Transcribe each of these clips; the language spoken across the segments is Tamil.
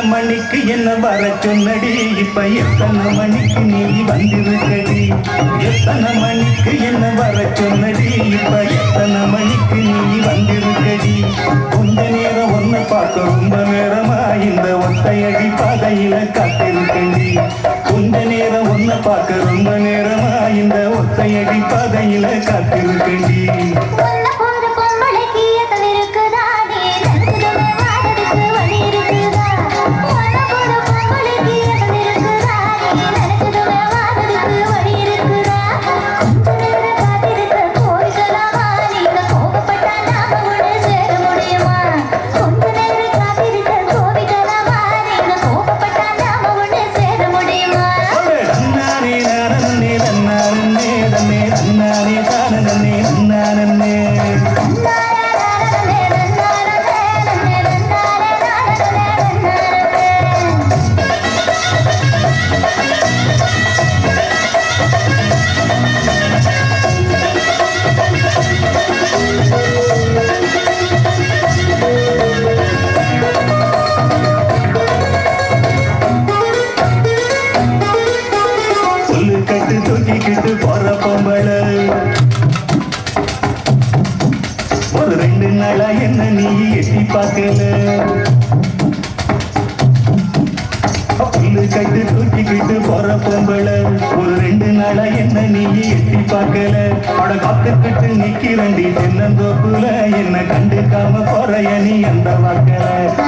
எத்தனை மணிக்கு என்ன வர சொன்னடி? இப்ப எத்தனை மணிக்கு நீ வந்திருக்கடி எத்தனை மணிக்கு என்ன வர சொன்னடி? இப்ப எத்தனை மணிக்கு நீ வந்திருக்கடி கொஞ்ச நேரம் ஒன்ன பார்க்க ரொம்ப நேரமா? இந்த ஒத்தையடி பாதையில காத்திருக்கடி கொஞ்ச நேரம் ஒன்ன பார்க்க ரொம்ப நேரமா? இந்த ஒத்தையடி பாதையில காத்திருக்கடி നന്നാനെ കാണുന്നേ നന്നാനന്നേ ரெண்டு நாளா என்ன நீ எட்டி பார்க்கல? புல்லு கட்டு தூக்கிக்கிட்டு போற பொம்பளை. ஒரு ரெண்டு நாளா என்ன நீ எட்டி பார்க்கல? அட காத்துக்கிட்டு நிக்கிறண்டி தென்னந்தோப்புல. என்ன கண்டுக்காம போறைய நீ அந்த வாக்கல?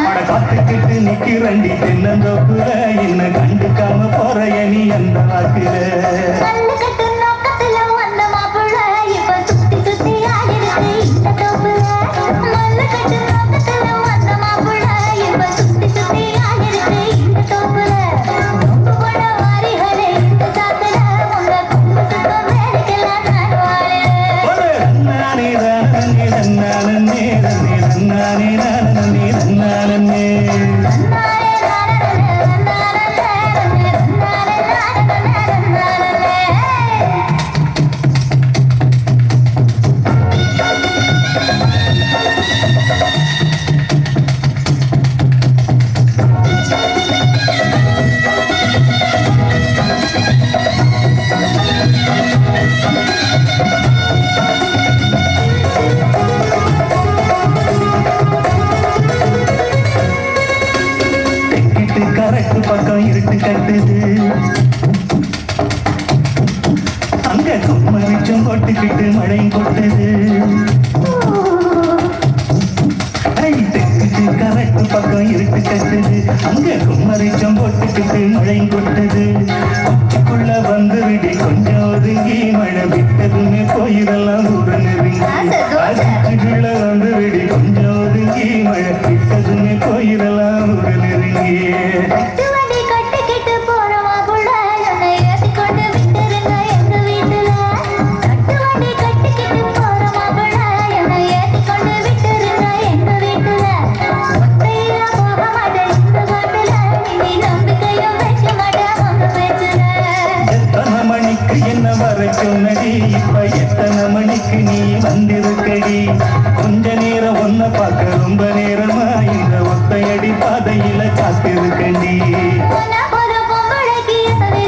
அட காத்துக்கிட்டு நிக்கிறண்டி தென்னந்தோப்புல. என்ன கண்டுக்காம போறைய நீ அந்த வாக்குல? மழை கொண்டது கரெக்ட் பக்கம் இருட்டு கட்டுது. அங்க கும்மரிச்சம் போட்டுக்கிட்டு மழை கொட்டது. உச்சிக்குள்ள வந்து விடி கொஞ்சம் ஒதுங்கி மழை விட்டதுமே போயிடலாம் நீ வந்திருக்கடி. கொஞ்ச நேரம் ஒன்ன பார்க்க ரொம்ப நேரமா? இந்த ஒத்தையடி பாதையில பொம்பளைக்கு எத்தனை